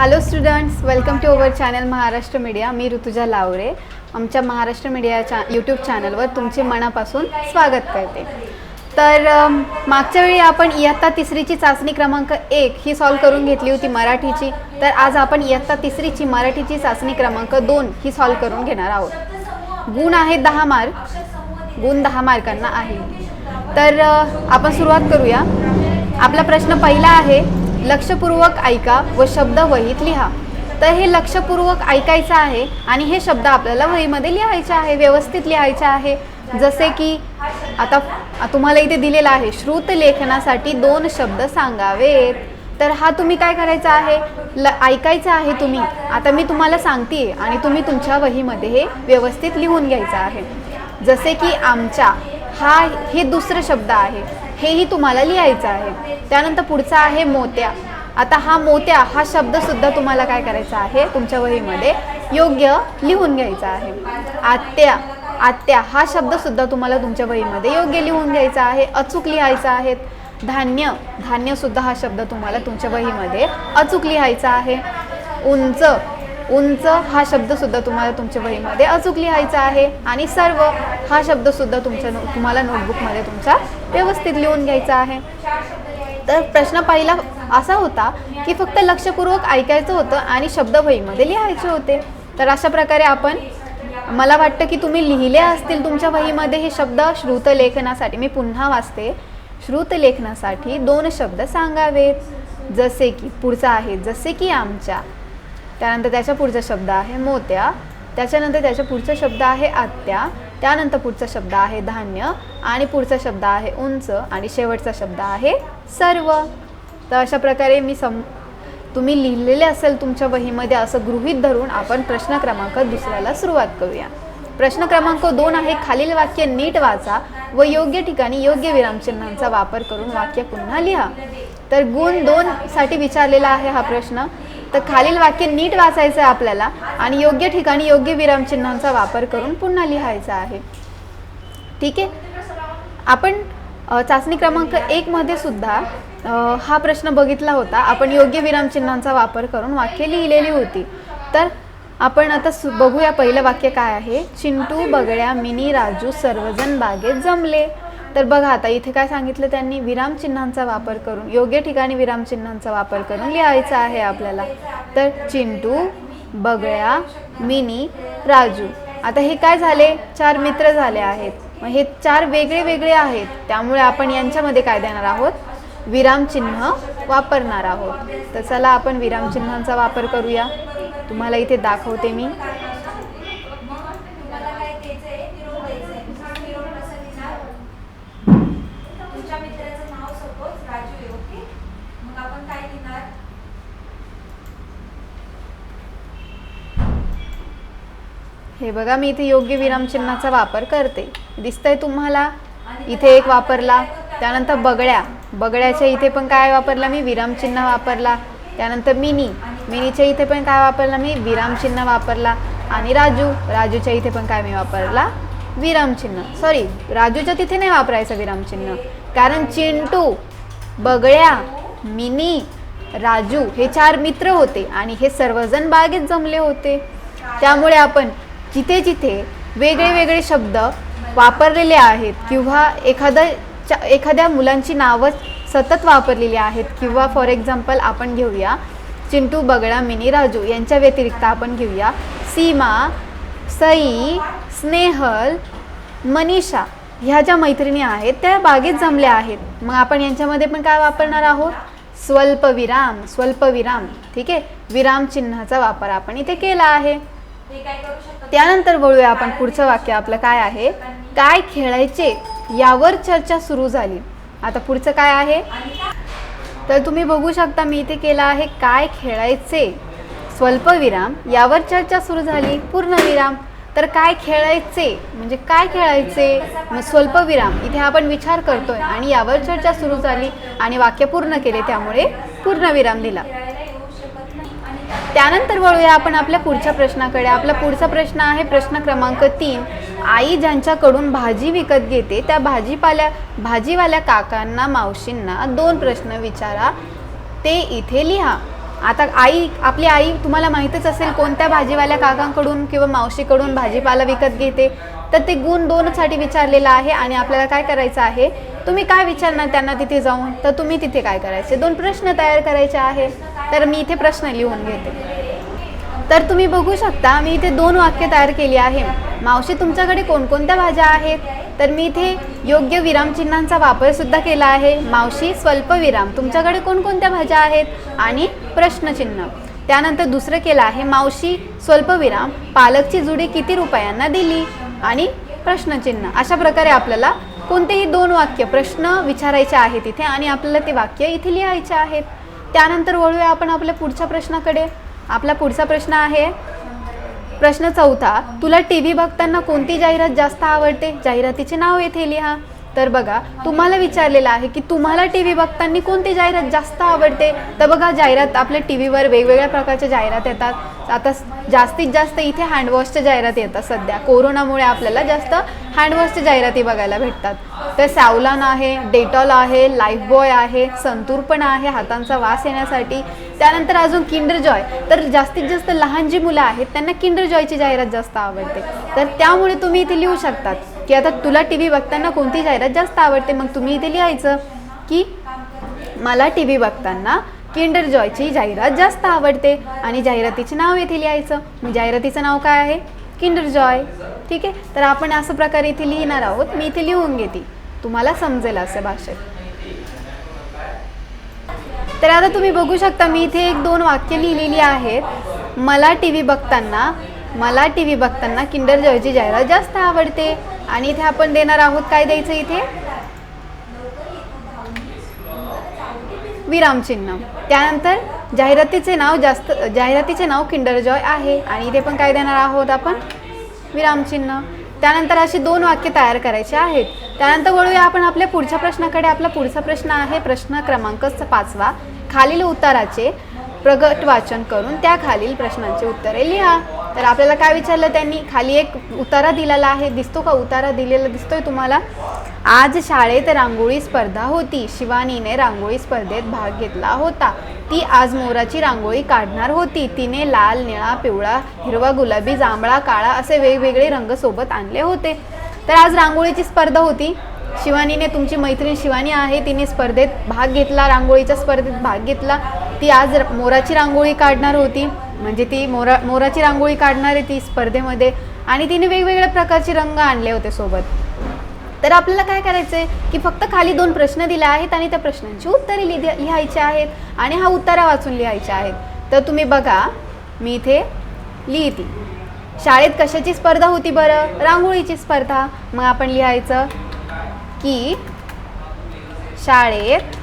Hello students welcome to our channel Maharashtra media मी ऋतुजा लावरे. आमच्या Maharashtra media चा YouTube चॅनलवर तुमचे मनापासून स्वागत करते. तर मागच्या वेळी आपण इयत्ता तिसरीची चाचणी क्रमांक एक ही सॉल्व करून घेतली होती मराठीची. तर आज आपण इयत्ता तिसरीची मराठीची चाचणी क्रमांक दोन ही सॉल्व करून घेणार आहोत. गुण आहेत दहा मार्क गुण दहा मार्कांना आहे. तर आपण सुरुवात करूया. आपला प्रश्न पहिला आहे लक्षपूर्वक ऐका व शब्द वहीत लिहा. तर हे लक्षपूर्वक ऐकायचं आहे आणि हे शब्द आपल्याला वहीमध्ये लिहायचे आहे व्यवस्थित लिहायचे आहे. जसे की आता तुम्हाला इथे दिलेला आहे श्रुत लेखनासाठी दोन शब्द सांगावेत. तर हा तुम्ही काय करायचा आहे? ल ऐकायचं आहे तुम्ही. आता मी तुम्हाला सांगते आणि तुम्ही तुमच्या वहीमध्ये हे व्यवस्थित लिहून घ्यायचं आहे. जसे की आमच्या हा हे दुसरं शब्द आहे. हेही तुम्हाला लिहायचं आहे. त्यानंतर पुढचा आहे मोत्या. आता हा मोत्या हा शब्दसुद्धा तुम्हाला काय करायचा आहे? तुमच्या वहीमध्ये योग्य लिहून घ्यायचा आहे. आत्या आत्या हा शब्दसुद्धा तुम्हाला तुमच्या वहीमध्ये योग्य लिहून घ्यायचा आहे. अचूक लिहायचा आहे. धान्य धान्यसुद्धा हा शब्द तुम्हाला तुमच्या वहीमध्ये अचूक लिहायचा आहे. उंच उंच हा शब्दसुद्धा तुम्हाला तुमच्या वहीमध्ये अचूक लिहायचा आहे. आणि सर्व हा शब्दसुद्धा तुमच्या नो तुम्हाला नोटबुकमध्ये तुमच्या व्यवस्थित लिहून घ्यायचा आहे. तर प्रश्न पहिला असा होता की फक्त लक्षपूर्वक ऐकायचं होतं आणि शब्द वहीमध्ये लिहायचे होते. तर अशा प्रकारे आपण मला वाटतं की तुम्ही लिहिले असतील तुमच्या वहीमध्ये हे शब्द श्रुत लेखनासाठी मी पुन्हा वाचते. श्रुत लेखनासाठी दोन शब्द सांगावेत. जसे की पुढचा आहे जसे की आमच्या. त्यानंतर त्याच्या पुढचा शब्द आहे मोत्या. त्याच्यानंतर त्याच्या पुढचा शब्द आहे आत्या. त्यानंतर पुढचा शब्द आहे धान्य. आणि पुढचा शब्द आहे उंच. आणि शेवटचा शब्द आहे सर्व. तर अशा प्रकारे मी सम तुम्ही लिहिलेले असेल तुमच्या वहीमध्ये असं गृहीत धरून आपण प्रश्न क्रमांक दुसऱ्याला सुरुवात करूया. प्रश्न क्रमांक दोन आहे खालील वाक्य नीट वाचा व योग्य ठिकाणी योग्य विरामचिन्हांचा वापर करून वाक्य पुन्हा लिहा. तर गुण दोन साठी विचारलेला आहे हा प्रश्न. तर खालील वाक्य नीट वाचायचं आहे आपल्याला आणि योग्य ठिकाणी योग्य विरामचिन्हांचा वापर करून पुन्हा लिहायचा आहे. ठीक आहे? आपण चाचणी क्रमांक एकमध्ये सुद्धा हा प्रश्न बघितला होता. आपण योग्य विरामचिन्हांचा वापर करून वाक्य लिहिलेली होती. तर आपण आता सु बघूया पहिलं वाक्य काय आहे. चिंटू बगड्या मिनी राजू सर्वजण बागेत जमले. तर बघा आता इथे काय सांगितलं त्यांनी? विरामचिन्हांचा वापर करून योग्य ठिकाणी विरामचिन्हांचा वापर करून लिहायचा आहे आपल्याला. तर चिंटू बगळ्या मिनी राजू. आता हे काय झाले? चार मित्र झाले आहेत. मग हे चार वेगळे वेगळे आहेत. त्यामुळे आपण यांच्यामध्ये काय देणार आहोत? विरामचिन्ह वापरणार आहोत. तर चला आपण विरामचिन्हांचा वापर करूया. तुम्हाला इथे दाखवते मी. तुमच्या मित्राचं नाव सपोज राजू आहे ओके? मग आपण काय लिहिणार हे बघा मी इथे योग्य विरामचिन्हाचा वापर करते. दिसतंय तुम्हाला? इथे एक वापरला. त्यानंतर बगड्या बगड्याच्या इथे पण काय वापरला मी? विरामचिन्ह वापरला. त्यानंतर मिनी. मिनीच्या इथे पण काय वापरला मी? विरामचिन्ह वापरला. आणि राजू. राजूच्या इथे पण काय मी वापरला? विरामचिन्ह सॉरी राजूच्या तिथे नाही वापरायचं विरामचिन्ह कारण चिंटू बगळ्या मिनी राजू हे चार मित्र होते आणि हे सर्वजण बागेत जमले होते. त्यामुळे आपण जिथे जिथे वेगळे वेगळे शब्द वापरलेले आहेत किंवा एखादं एखाद्या मुलांची नावं सतत वापरलेली आहेत किंवा फॉर एक्झाम्पल आपण घेऊया चिंटू बगळा मिनी राजू यांच्या व्यतिरिक्त आपण घेऊया. सीमा सई स्नेहल मनीषा ह्या ज्या मैत्रिणी आहेत त्या बागेत जमल्या आहेत. मग आपण यांच्यामध्ये पण काय वापरणार आहोत? स्वल्पविराम स्वल्पविराम ठीक आहे? विराम चिन्हाचा वापर आपण इथे केला आहे. त्यानंतर बोलूया आपण पुढचं वाक्य. आपलं काय आहे? काय खेळायचे? यावर चर्चा सुरू झाली. आता पुढचं काय आहे? तर तुम्ही बघू शकता मी इथे केलं आहे काय खेळायचे? स्वल्पविराम यावर चर्चा सुरू झाली. पूर्णविराम तर काय खेळायचे? म्हणजे काय खेळायचे? मग स्वल्पविराम. इथे आपण विचार करतोय. आणि यावर चर्चा सुरू झाली आणि वाक्य पूर्ण केले त्यामुळे पूर्णविराम दिला. त्यानंतर वळूया आपण आपल्या पुढच्या प्रश्नाकडे. आपला पुढचा प्रश्न आहे प्रश्न क्रमांक तीन. आई ज्यांच्याकडून भाजी विकत घेते त्या भाजीपाल्या भाजीवाल्या काकांना मावशींना दोन प्रश्न विचारा. ते इथे लिहा. आता आई आपली आई तुम्हाला माहीतच असेल कोणत्या भाजीवाल्या काकांकडून किंवा मावशीकडून भाजीपाला विकत घेते. तर ते गुण दोनसाठी विचारलेलं आहे आणि आपल्याला काय करायचं आहे? तुम्ही काय विचारणार त्यांना तिथे जाऊन? तर तुम्ही तिथे काय करायचे? दोन प्रश्न तयार करायचे आहे. तर मी इथे प्रश्न लिहून घेते. तर तुम्ही बघू शकता मी इथे दोन वाक्य तयार केली आहे. मावशी तुमच्याकडे कोणकोणत्या भाज्या आहेत? तर मी इथे योग्य विरामचिन्हांचा वापरसुद्धा केला आहे. मावशी स्वल्पविराम तुमच्याकडे कोणकोणत्या भाज्या आहेत? आणि प्रश्नचिन्ह. त्यानंतर दुसरं केलं आहे मावशी स्वल्पविराम पालकची जुडी किती रुपयांना दिली? आणि प्रश्नचिन्ह. अशा प्रकारे आपल्याला कोणतेही दोन वाक्य प्रश्न विचारायचे आहेत इथे आणि आपल्याला ते वाक्य इथे लिहायचे आहेत. त्यानंतर वळूया आपण आपल्या पुढच्या प्रश्नाकडे. आपला पुढचा प्रश्न आहे प्रश्न चौथा तुला टी व्ही बघताना कोणती जाहिरात जास्त आवडते? जाहिरातीचे नाव येथे लिहा. तर बघा तुम्हाला विचारलेलं आहे की तुम्हाला टी व्ही बघताना कोणती जाहिरात जास्त आवडते? तर बघा जाहिरात आपल्या टी व्हीवर वेगवेगळ्या प्रकारच्या जाहिरात येतात. आता जास्तीत जास्त इथे हँडवॉशच्या जाहिरात येतात सध्या. कोरोनामुळे आपल्याला जास्त हँडवॉशच्या जाहिराती बघायला भेटतात. तर सॅवलान आहे डेटॉल आहे लाईफबॉय आहे संतूर पण आहे हातांचा वास येण्यासाठी. त्यानंतर अजून किंडर जॉय तर जास्तीत जास्त लहान जी मुलं आहेत त्यांना किंडर जॉयची जाहिरात जास्त आवडते. तर त्यामुळे तुम्ही इथे लिहू शकतात. की आता तुला टी व्ही बघताना कोणती जाहिरात जास्त आवडते? मग तुम्ही इथे लिहायचं की मला टी व्ही बघताना किंडर जॉयची जाहिरात जास्त आवडते आणि जाहिरातीचे नाव येथे लिहायचं. मग जाहिरातीचं नाव काय आहे? किंडर जॉय ठीक आहे? तर आपण असं प्रकारे इथे लिहिणार आहोत. मी इथे लिहून घेते. तुम्हाला समजेल असं भाषेत. तर आता तुम्ही बघू शकता मी इथे एक दोन वाक्य लिहिलेली आहेत. मला टी व्ही बघताना मला टी व्ही बघताना किंडर जॉयची जाहिरात जास्त आवडते. आणि इथे आपण देणार आहोत काय द्यायचं इथे? विरामचिन्ह त्यानंतर जाहिरातीचे नाव जास्त जाहिरातीचे नाव किंडर जॉय आहे. आणि इथे पण काय देणार आहोत आपण? विरामचिन्ह त्यानंतर अशी दोन वाक्य तयार करायचे आहेत. त्यानंतर वळूया आपण आपल्या पुढच्या प्रश्नाकडे. आपला पुढचा प्रश्न आहे प्रश्न क्रमांक पाचवा. खालील उत्तराचे प्रगट वाचन करून त्या खालील प्रश्नांची उत्तरे लिहा. तर आपल्याला काय विचारलं त्यांनी? खाली एक उतारा दिलेला आहे. दिसतो का? उतारा दिलेला दिसतोय तुम्हाला? आज शाळेत रांगोळी स्पर्धा होती. शिवानीने रांगोळी स्पर्धेत भाग घेतला होता. ती आज मोराची रांगोळी काढणार होती. तिने लाल निळा पिवळा हिरवा गुलाबी जांभळा काळा असे वेगवेगळे रंग सोबत आणले होते. तर आज रांगोळीची स्पर्धा होती. शिवानीने तुमची मैत्रीण शिवानी आहे. तिने स्पर्धेत भाग घेतला रांगोळीच्या स्पर्धेत भाग घेतला. ती आज र- मोराची रांगोळी काढणार होती. म्हणजे ती मोरा मोराची रांगोळी काढणार आहे ती स्पर्धेमध्ये आणि तिने वेगवेगळ्या प्रकारचे रंग आणले होते सोबत. तर आपल्याला काय करायचं आहे की फक्त खाली दोन प्रश्न दिले आहेत आणि त्या प्रश्नांची उत्तरे लिहि लिहायची आहेत आणि हा उत्तरा वाचून लिहायचे आहेत तर तुम्ही बघा मी इथे लिहिते. शाळेत कशाची स्पर्धा होती बरं? रांगोळीची स्पर्धा. मग आपण लिहायचं की शाळेत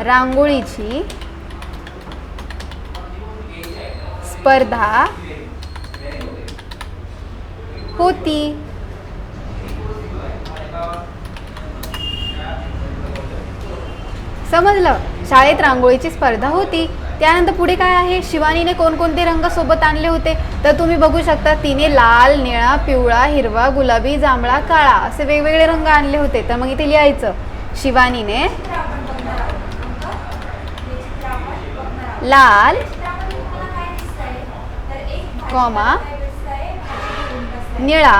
रांगोळीची स्पर्धा होती. समजलं? शाळेत रांगोळीची स्पर्धा होती. त्यानंतर पुढे काय आहे? शिवानीने कोणकोणते रंग सोबत आणले होते? तर तुम्ही बघू शकता तिने लाल निळा पिवळा हिरवा गुलाबी जांभळा काळा असे वेगवेगळे रंग आणले होते. तर मग इथे लिहायचं. शिवानीने लाल कॉमा निळा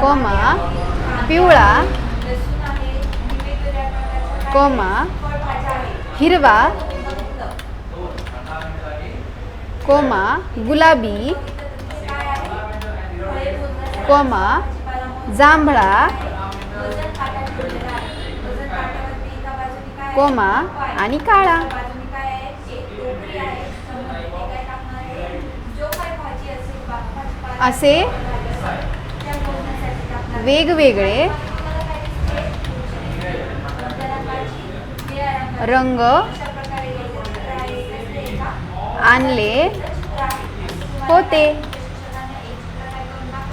कोमा पिवळा कोमा हिरवा कोमा गुलाबी कोमा जांभळा कोमा आणि काळा. असे वेगवेगळे रंग आणले होते.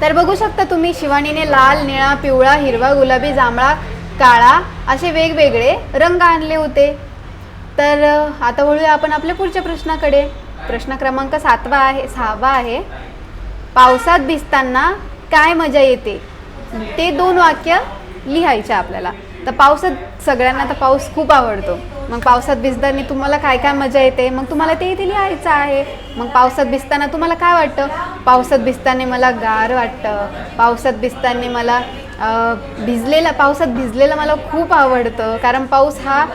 तर बघू शकता तुम्ही शिवानीने लाल निळा पिवळा हिरवा गुलाबी जांभळा काळा असे वेगवेगळे रंग आणले होते. तर आता वळूया आपण आपल्या पुढच्या प्रश्नाकडे. प्रश्न क्रमांक सातवा आहे सहावा आहे. पावसात भिजताना काय मजा येते? ते दोन वाक्य लिहायचे आपल्याला. तर पावसात सगळ्यांना तर पाऊस खूप आवडतो. मग पावसात भिजताना तुम्हाला काय काय मजा येते? मग तुम्हाला ते इथे लिहायचं आहे. मग पावसात भिजताना तुम्हाला काय वाटतं? पावसात भिजताना मला गार वाटतं. पावसात भिजताना मला भिजलेला पावसात भिजलेलं मला खूप आवडतं. कारण पाऊस हा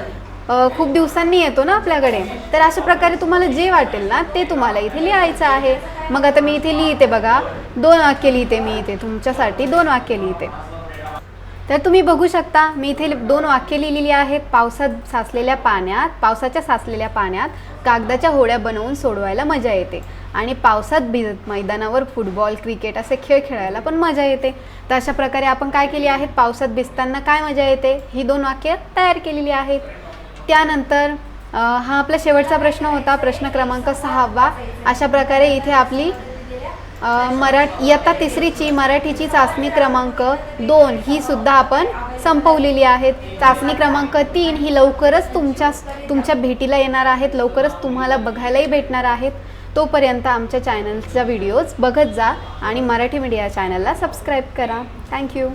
खूप दिवसांनी येतो ना आपल्याकडे. तर अशा प्रकारे तुम्हाला जे वाटेल ना ते तुम्हाला इथे लिहायचं आहे. मग आता मी इथे लिहिते बघा. दोन वाक्य लिहिते मी इथे तुमच्यासाठी. दोन वाक्य लिहिते. तर तुम्ही बघू शकता मी इथे दोन वाक्य लिहिलेली आहेत. पावसात साचलेल्या पाण्यात पावसाच्या साचलेल्या पाण्यात कागदाच्या होड्या बनवून सोडवायला मजा येते. आणि पावसात भिजत मैदानावर फुटबॉल क्रिकेट असे खेळ खेळायला पण मजा येते. तर अशा प्रकारे आपण काय केली आहेत? पावसात भिजताना काय मजा येते? ही दोन वाक्य तयार केलेली आहेत. त्यानंतर हा आपला शेवटचा प्रश्न होता प्रश्न क्रमांक सहावा. अशा प्रकारे इथे आपली मराठी इयत्ता तिसरीची मराठीची चाचणी क्रमांक दोन ही सुद्धा आपण संपवलेली आहेत. चाचणी क्रमांक तीन ही लवकरच तुमच्या तुमच्या भेटीला येणार आहेत लवकरच तुम्हाला बघायलाही भेटणार आहेत. तोपर्यंत आमच्या चॅनलचा व्हिडिओज बघत जा आणि मराठी मीडिया चॅनलला सबस्क्राईब करा. Thank you